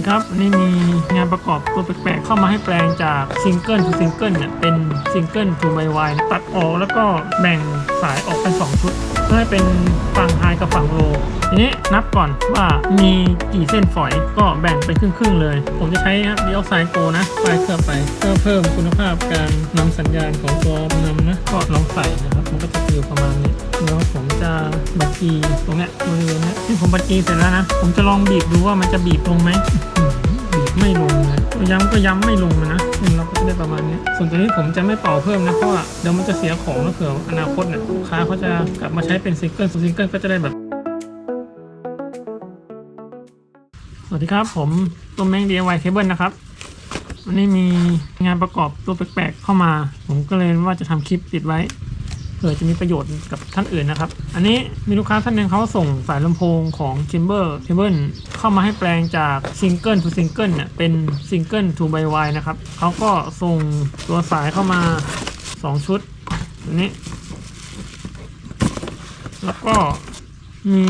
ดีครับนนี้มีงานประกอบตัวแปลกๆเข้ามาให้แปลงจากซิงเกิลทูซิงเกิลเนี่ยเป็นซิงเกิลทูไมวายตัดออกแล้วก็แบ่งสายออกเป็น 2 ชุด เพื่อให้เป็นฝั่งไฮกับฝั่งโลทีนี้นับก่อนว่ามีกี่เส้นฝอยก็แบ่งเป็นครึ่งๆเลย ผมจะใช้ครับดีออกไซด์โกนะปลายเคลือบไปเพื่อเพิ่มคุณภาพการนำสัญญาณของตัวนำนะก็ลองใส่นะครับ มันก็จะอยู่ประมาณนี้ แล้วผมจะบัดกีตรงเนี้ยบริเวณเนี้ยที่ผมบัดกีเสร็จแล้วนะ ผมจะลองบีบดูว่ามันจะบีบลงไหมบีบไม่ลงเลยย้ำก็ย้ำไม่ลงเลยนะนี่เราก็จะได้ประมาณนี้ส่วนตัวนี้ผมจะไม่เป่าเพิ่มนะเพราะว่าเดี๋ยวมันจะเสียของแล้วเผื่ออนาคตเนี่ยลูกค้าเขาจะกลับมาใช้เป็นซิงเกิลซิงเกิลก็จะได้แบบสวัสดีครับ ผมตัวแมง DIY Cable นะครับวันนี้มีงานประกอบตัวแปลกๆเข้ามา ผมก็เลยว่าจะทำคลิปติดไว้ เผื่อจะมีประโยชน์กับท่านอื่นนะครับ อันนี้มีลูกค้าท่านหนึ่งเขาส่งสายลำโพงของ Chamber Cable เข้ามาให้แปลงจากซิงเกิล to ซิงเกิลเนี่ยเป็นซิงเกิล to by Y นะครับเขาก็ส่งตัวสายเข้ามา 2 ชุดตัวนี้ แล้วก็มี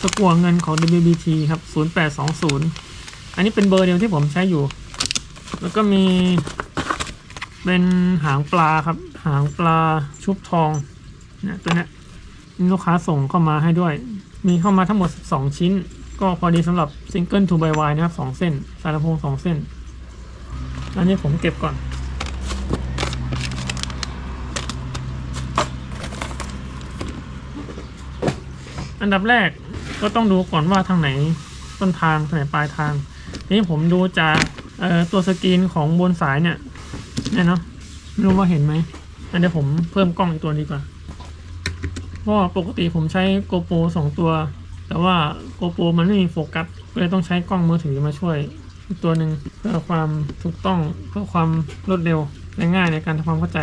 ตะกั่วเงินของ WBT ครับ 0820 อันนี้เป็นเบอร์เดียวที่ผมใช้อยู่ แล้วก็มีเป็นหางปลาครับ หางปลาชุบทองเนี่ยตัวเนี้ยมีลูกค้าส่งเข้ามาให้ด้วย มีเข้ามาทั้งหมด 12 ชิ้น ก็พอดีสำหรับซิงเกิลทูบายวายนะครับ 2 เส้น สายลำโพง 2 เส้น อันนี้ผมเก็บก่อน อันดับแรกก็ต้องดูก่อนว่าทางไหนต้นทางทางไหนปลายทางทีนี้ผมดูจากตัวสกรีนของบนสายเนี่ยเนี่ยเนาะไม่รู้ว่าเห็นไหม อันเดี๋ยวผมเพิ่มกล้องอีกตัวดีกว่าเพราะปกติผมใช้ GoPro สองตัว แต่ว่า GoPro มันไม่มีโฟกัสก็เลยต้องใช้กล้องมือถือมาช่วยอีกตัวหนึ่งเพื่อความถูกต้องเพื่อความรวดเร็วและง่ายในการทำความเข้าใจ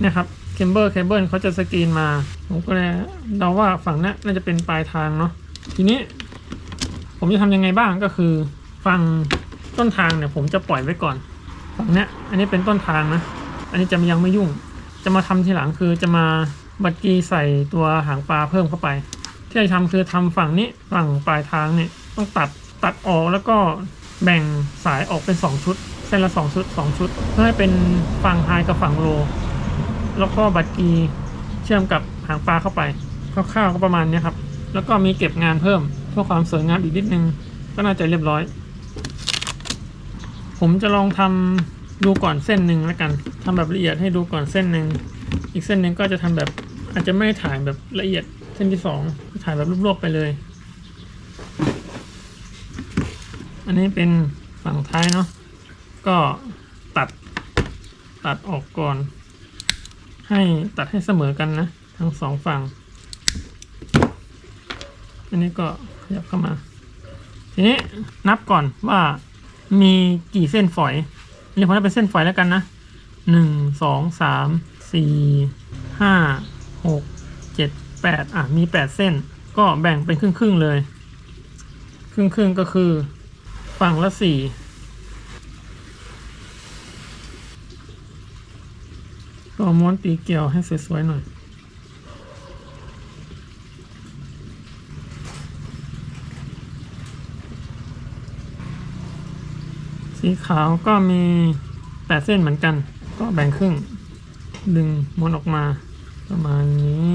เนี่ยครับเคเบิลเคเบิลเขาจะสกรีนมา ผมก็เลยเดาว่าฝั่งนี้น่าจะเป็นปลายทางเนาะทีนี้ ผมจะทำยังไงบ้างก็คือ ฝั่งต้นทางเนี่ยผมจะปล่อยไว้ก่อน ฝั่งนี้อันนี้เป็นต้นทางนะ อันนี้จะยังไม่ยุ่ง จะมาทำทีหลังคือจะมาบัดกีใส่ตัวหางปลาเพิ่มเข้าไป ที่จะทำคือทำฝั่งนี้ฝั่งปลายทางเนี่ยต้องตัดตัดออกแล้วก็แบ่งสายออกเป็น 2 ชุด เส้นละ 2 ชุด 2 ชุด เพื่อให้เป็นฝั่งไฮกับฝั่งโล แล้วก็บัดกีเชื่อมกับหางปลาเข้าไปคร่าวๆก็ประมาณนี้ครับ แล้วก็มีเก็บงานเพิ่มเพื่อความสวยงามอีกนิดนึง ก็น่าจะเรียบร้อย ผมจะลองทำ ดูก่อนเส้นหนึ่งแล้วกันทำแบบละเอียดให้ดูก่อนเส้นหนึ่งอีกเส้นหนึ่งก็จะทำแบบอาจจะไม่ได้ถ่ายแบบละเอียดเส้นที่สองถ่ายแบบรวบๆไปเลย อันนี้เป็นฝั่งท้ายเนาะก็ตัดตัดออกก่อน ให้ตัดให้เสมอกันนะ ทั้งสองฝั่ง อันนี้ก็ขยับเข้ามา ทีนี้นับก่อนว่ามีกี่เส้นฝอย นี่ผมจะเป็นเส้นฝอยแล้วกันนะหนึ่งสองสามสี่ห้าหกเจ็ดแปดอะมีแปดเส้น ก็แบ่งเป็นครึ่งครึ่งๆเลย ครึ่งครึ่งๆก็คือ ฝั่งละสี่ก็ม้วนตีเกลียวให้สวยๆหน่อย สีขาวก็มีแปดเส้นเหมือนกัน ก็แบ่งครึ่ง ดึงม้วนออกมา ประมาณนี้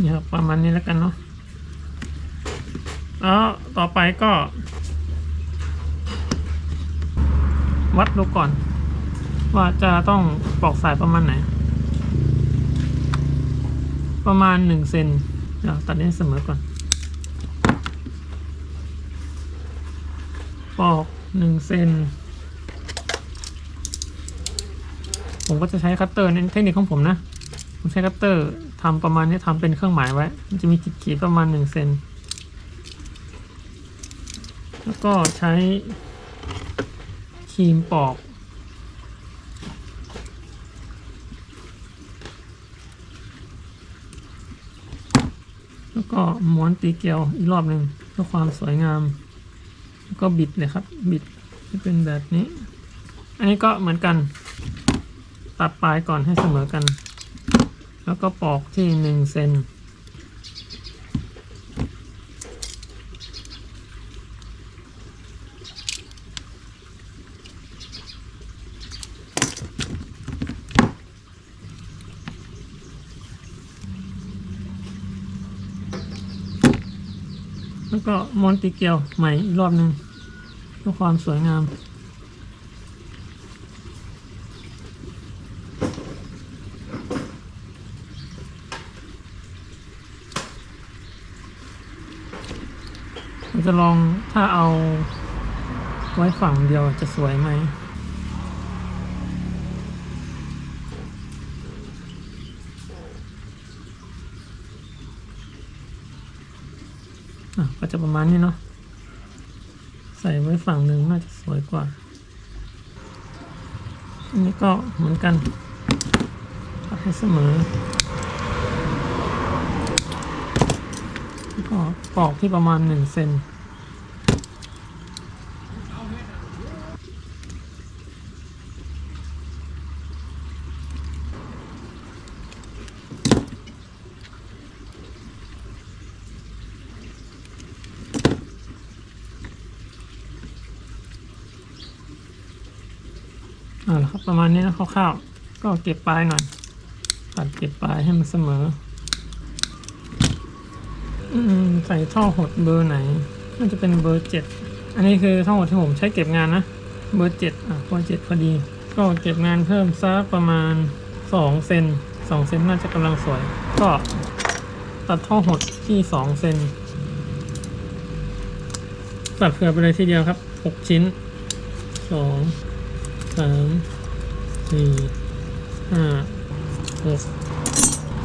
นี่ครับประมาณนี้แล้วกันเนาะแล้วต่อไปก็ วัดดูก่อน ว่าจะต้องปอกสายประมาณไหน ประมาณหนึ่งเซนเดี๋ยวตัดให้เสมอก่อน ปอกหนึ่งเซนผมก็จะใช้คัตเตอร์ในเทคนิคของผมนะ ผมใช้คัตเตอร์ทำประมาณนี้ทำเป็นเครื่องหมายไว้ มันจะมีขีดๆประมาณหนึ่งเซนแล้วก็ใช้ครีมปอก แล้ว ก็ม้วนตีเกลียวอีกรอบหนึ่งเพื่อความสวยงาม แล้วก็บิดเลยครับ บิดจะเป็นแบบนี้ อันนี้ก็เหมือนกัน ตัดปลายก่อนให้เสมอกัน แล้วก็ปอกที่หนึ่งเซน แล้วก็มอนติเกียวใหม่อีกรอบหนึ่งเพื่อความสวยงาม เราจะลองถ้าเอาไว้ฝั่งเดียวจะสวยไหม อะก็จะประมาณนี้เนาะ ใส่ไว้ฝั่งหนึ่งน่าจะสวยกว่า อันนี้ก็เหมือนกันพับให้เสมอแล้วก็ปอกที่ประมาณหนึ่งเซน อ่าแล้วครับประ มาณนี้นะคร่าวๆก็เก็บปลายหน่อยตัดเก็บปลายให้มันเสมอ อืมใส่ท่อหดเบอร์ไหนน่าจะเป็นเบอร์เจ็ดอันนี้คือท่อหดที่ผมใช้เก็บงานนะเบอร์เจ็ดอะเบอร์เจ็ดพอดี ก็เก็บงานเพิ่มสักประมาณสองเซนสองเซนน่าจะกำลังสวย ก็ตัดท่อหดที่สองเซนตัดเผื่อไปเลยทีเดียวครับหกชิ้นสองสาม สี่ห้าหก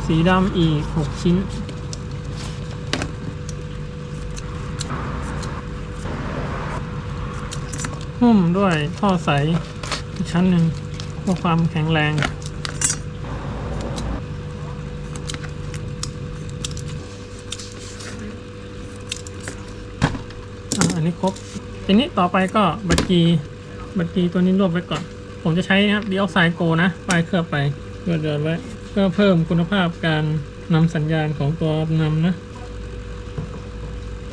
สีดำอีกหกชิ้น หุ้มด้วยท่อใสอีกชั้นหนึ่งเพื่อความแข็งแรงอันนี้ครบ ทีนี้ต่อไปก็บัตรกีบัตรกีตัวนี้รวบไว้ก่อน ผมจะใช้นะครับดีออกไซโกนะปลายเคลือบไปเพื่อเดินไว้เพื่อเพิ่มคุณภาพการนำสัญญาณของตัวนำนะ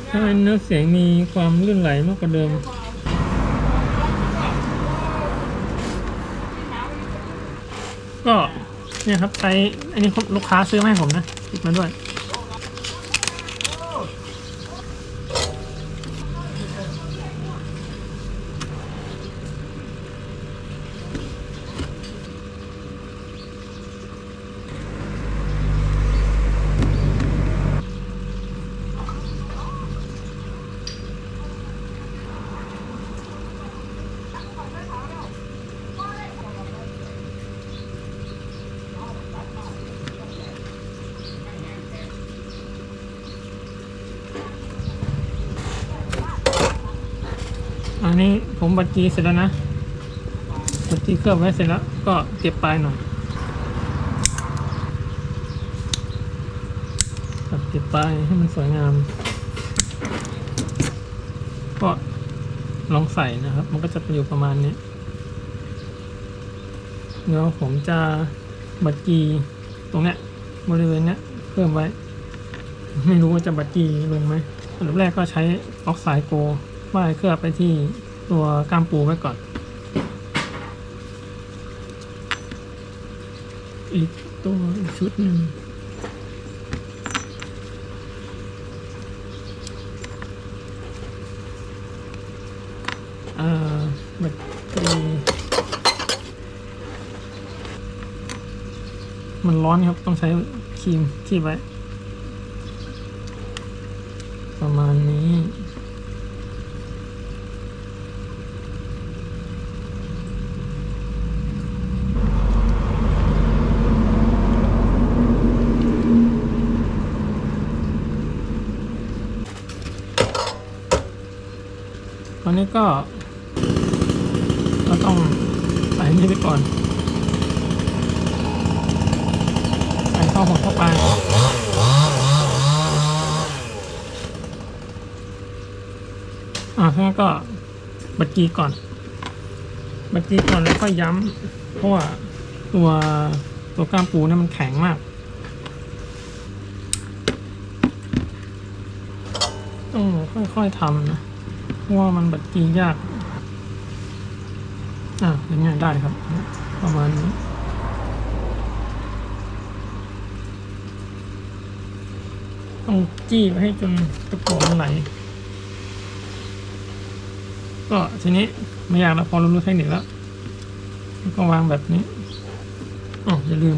ถ้าให้เนื้อเสียงมีความลื่นไหลมากกว่าเดิมก็เนี่ยครับใช้อันนี้ลูกค้าซื้อมาให้ผมนะติดมาด้วย อั นนี้ผมบัตรจีเสร็จแล้วนะบัตรจีเคลือบไว้เสร็จแล้ว ก็เก็บปลายหน่อยตัดเก็บปลายให้มันสวยงาม ก็ลองใส่นะครับ มันก็จะอยู่ประมาณนี้เดี๋ยวผมจะบัตรจีตรงเนี้ยบริเวณเนี้ยเพิ่มไว้ ไม่รู้ว่าจะบัตรจีลงไหมอันดับแรกก็ใช้ออกไซด์โก ว่ายเคลือบไปที่ตัวกล้ามปูไว้ก่อน อีกตัวอีกชุดหนึ่งอ่าบัตรจีมันร้อนครับต้องใช้ครีมที่ไว้ ประมาณนี้ันนี้ก็เรต้องใส่นี่ไปก่อน ใส่ข้าวหกเข้าไปอ่าแค่ก็บัดกีก่อน บัดกีก่อนแล้วก็ย้ำเพราะว่าตัวตัวก้ามปูเนี่ยมันแข็งมาก ต้องค่อยๆทำนะ เพราะว่ามันบัดกียาก อะอย่างเงี้ยได้ครับ ประมาณนี้ต้องจี้ไปให้จนตะกั่วมันไหลก็ทีนี้ไม่ยากแล้วพอรู้เทคนิคแล้วก็วางแบบนี้อ๋ออย่าลืม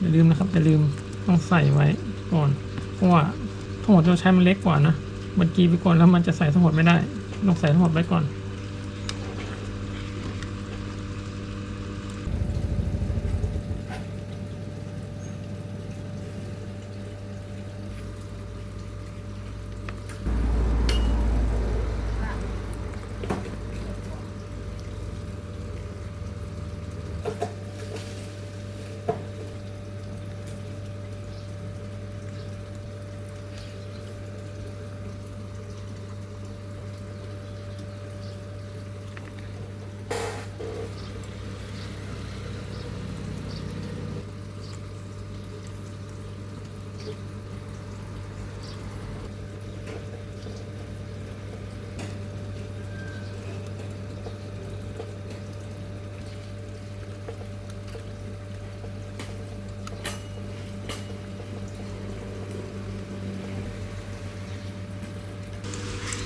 อย่าลืมนะครับ อย่าลืมต้องใส่ไว้ก่อน เพราะว่าทั้งหมดเราใช้มันเล็กกว่านะ มันกีไปก่อนแล้วมันจะใส่ทั้งหมดไม่ได้ต้องใส่ทั้งหมดไว้ก่อน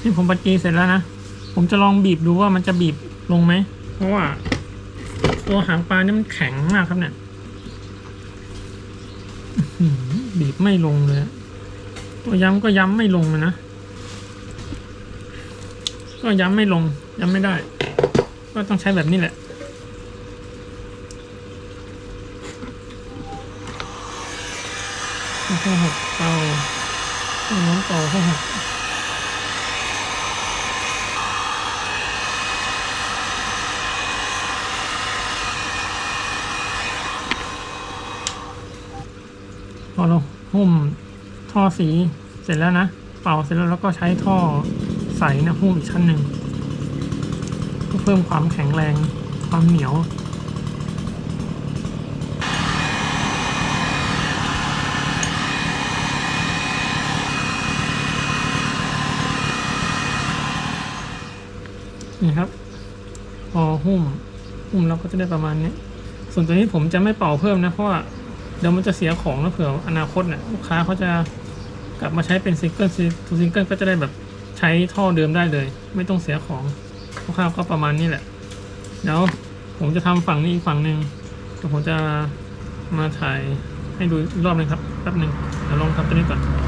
นี่ผมปัดกีเสร็จแล้วนะ ผมจะลองบีบดูว่ามันจะบีบลงไหม เพราะว่า ตัวหางปลานี่มันแข็งมากครับเนี่ยบีบไม่ลงเลย ตัวย้ำก็ย้ำไม่ลงเลยนะ ก็ย้ำไม่ลง ย้ำไม่ได้ ก็ต้องใช้แบบนี้แหละค่อยๆหกเตาต้องน้ำเตาค่อยๆหก พอเรา หุ้มท่อสีเสร็จแล้วนะ เป่าเสร็จแล้วแล้วก็ใช้ท่อใสนะหุ้มอีกชั้นหนึ่งเพื่อเพิ่มความแข็งแรงความเหนียวนี่ครับพอหุ้มหุ้มแล้วก็จะได้ประมาณนี้ ส่วนตัวนี้ผมจะไม่เป่าเพิ่มนะเพราะว่า เดี๋ยวมันจะเสียของแล้วเผื่ออนาคตเนี่ยลูกค้าเขาจะกลับมาใช้เป็นซิงเกิลทูซิงเกิลก็จะได้แบบใช้ท่อเดิมได้เลย ไม่ต้องเสียของคร่าวๆก็ประมาณนี้แหละเดี๋ยวผมจะทำฝั่งนี้อีกฝั่งหนึ่งเดี๋ยวผมจะมาถ่ายให้ดูอีกรอบหนึงครับแป๊บหนึ่งเดี๋ยวลองทำตัวนี้ก่อน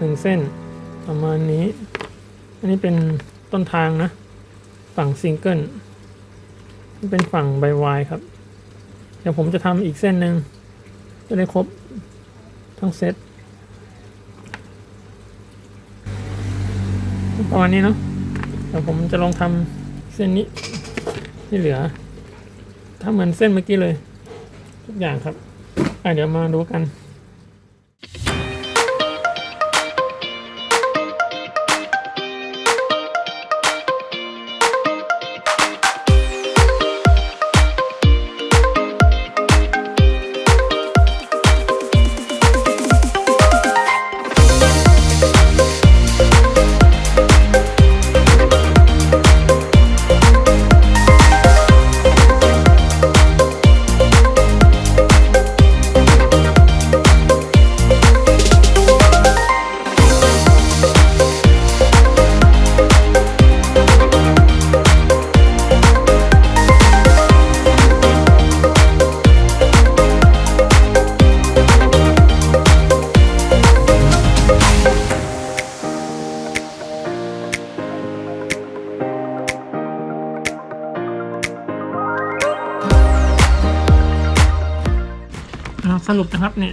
หนึ่งเส้นประมาณนี้ อันนี้เป็นต้นทางนะ ฝั่งซิงเกิลนี่เป็นฝั่งใบวายครับ เดี๋ยวผมจะทำอีกเส้นหนึ่งจะได้ครบทั้งเซตประมาณนี้เนาะเดี๋ยวผมจะลองทำเส้นนี้ที่เหลือทำเหมือนเส้นเมื่อกี้เลย ทุกอย่างครับอะเดี๋ยวมาดูกัน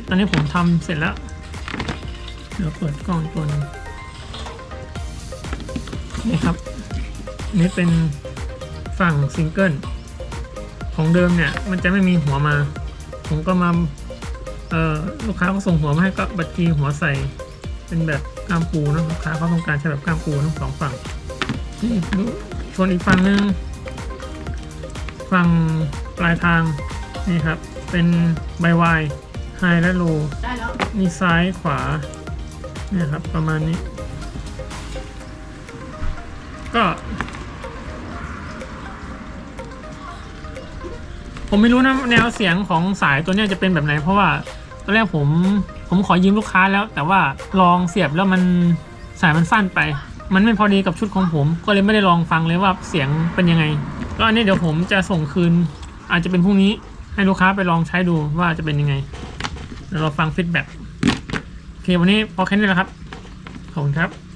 ตอนนี้ผมทำเสร็จแล้ว เดี๋ยวเปิดกล้องตัวนึงนี่ครับ นี่เป็นฝั่งซิงเกิลของเดิมเนี่ย มันจะไม่มีหัวมา ผมก็มาลูกค้าก็ส่งหัวมาให้ก็บัตรกีหัวใส่เป็นแบบกล้ามปูนะลูกค้าเขาต้องการใช้แบบกล้ามปูทั้งสองฝั่งนี่ดูส่วนอีกฝั่งหนึ่งฝั่งปลายทางนี่ครับ เป็นใบวาย ไฮและโลได้แล้วมีซ้ายขวา เนี่ยครับ ประมาณนี้ ก็ ผมไม่รู้นะแนวเสียงของสายตัวเนี้ยจะเป็นแบบไหน เพราะว่าตอนแรกผม ผมขอยืมลูกค้าแล้ว แต่ว่าลองเสียบแล้วมันสายมันสั้นไป มันไม่พอดีกับชุดของผม ก็เลยไม่ได้ลองฟังเลยว่าเสียงเป็นยังไงก็อันนี้เดี๋ยวผมจะส่งคืน อาจจะเป็นพรุ่งนี้ให้ลูกค้าไปลองใช้ดูว่าจะเป็นยังไง เดี๋ยวเราฟังฟีดแบ็กโอเควันนี้พอแค่นี้แหละครับ ขอบคุณครับ